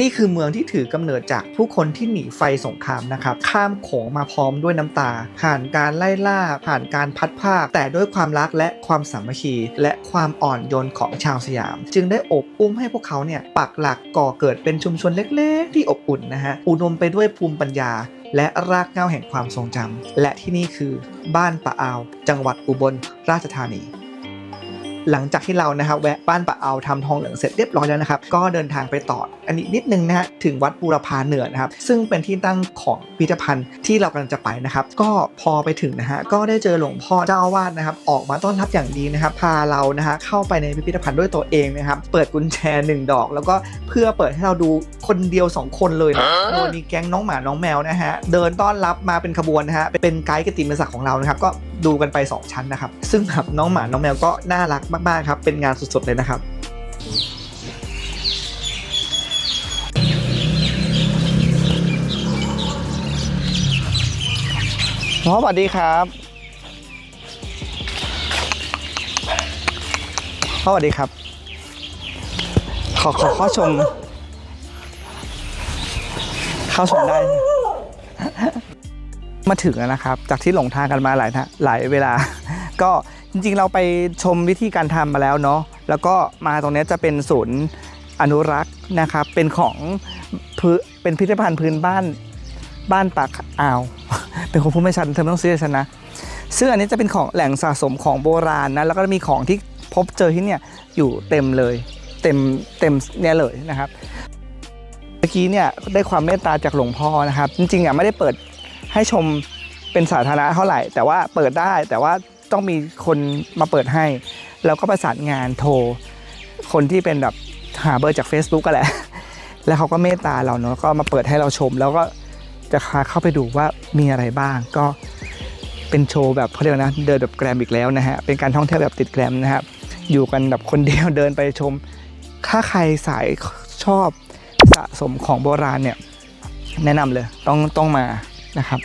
นี่คือเมืองที่ถือกำเนิดจากผู้คนที่หนีไฟสงครามนะครับ ข้ามโขงมาพร้อมด้วยน้ำตา ผ่านการไล่ล่า ผ่านการพัดภาค แต่ด้วยความรักและความสามัคคี และความอ่อนโยนของชาวสยาม จึงได้อบอุ้มให้พวกเขาเนี่ยปักหลักก่อเกิดเป็นชุมชนเล็ก ๆ ที่อบอุ่นนะฮะ อุดมไปด้วยภูมิปัญญา และรากเหง้าแห่งความทรงจำและที่นี่คือบ้านปะอาว จังหวัดอุบลราชธานี หลังจากที่เรานะครับแวะบ้านปะเอาทำทองเหลืองเสร็จเรียบร้อยแล้วนะครับก็เดินทางไปต่ออันนี้นิดนึงนะฮะถึงวัดบูรพาเหนือนะครับซึ่งเป็นที่ตั้งของพิพิธภัณฑ์ที่เรากำลังจะไปนะครับก็พอไปถึงนะฮะก็ได้เจอหลวงพ่อเจ้าอาวาสนะครับออกมาต้อนรับอย่างดีนะครับพาเรานะฮะเข้าไปในพิพิธภัณฑ์ด้วยตัวเองนะครับเปิดกุญแจหนึ่งดอก แล้วก็เพื่อเปิดให้เราดูคนเดียว 2 คนเลยนะโดยมีแก๊งน้องหมาน้องแมวนะฮะเดินต้อนรับมาเป็นขบวนนะฮะเป็นไกด์กติมศักดิ์ของเรานะครับก็ดูกันไป 2 ชั้นนะครับ ซึ่งแบบน้องหมา น้องแมวก็น่ารักมาก ๆ ครับ เป็นงานสด ๆ เลยนะครับพ่อสวัสดีครับพ่อสวัสดีครับ ขอขอข้าชม เข้าชมได้ มาถึงแล้วนะครับ จากที่หลงทางกันมาหลายนะหลายเวลา ก็จริงๆเราไปชมวิธีการทำมาแล้วเนาะแล้วก็มาตรงนี้จะเป็นศูนย์อนุรักษ์นะครับ เป็นของพื้นเป็นพิพิธภัณฑ์พื้นบ้านบ้านปากอ่าว เป็นคนพูดไม่ชัดเธอไม่ต้องซีเรียฉันนะซึ่งอันนี้จะเป็นของแหล่งสะสมของโบราณนะแล้วก็มีของที่พบเจอที่เนี่ยอยู่เต็มเลย เต็มเต็มเนี่ยเลยนะครับเมื่อกี้เนี่ยได้ความเมตตาจากหลวงพ่อนะครับ จริงๆอะไม่ได้เปิด ให้ชมเป็นสาธารณะเท่าไหร่ แต่ว่าเปิดได้แต่ว่าต้องมีคนมาเปิดให้ แล้วก็ประสานงานโทร คนที่เป็นแบบหาเบอร์จาก Facebook ก็แหละ แล้วเขาก็เมตตาเราเนาะก็มาเปิดให้เราชม แล้วก็จะพาเข้าไปดูว่ามีอะไรบ้างก็เป็นโชว์แบบเขาเรียกนะเดินแบบแกรมอีกแล้วนะฮะเป็นการท่องเที่ยวแบบติดแกรมนะครับอยู่กันแบบคนเดียวเดินไปชม ถ้าใครสายชอบสะสมของโบราณเนี่ยแนะนำเลยต้องต้องมา นะครับ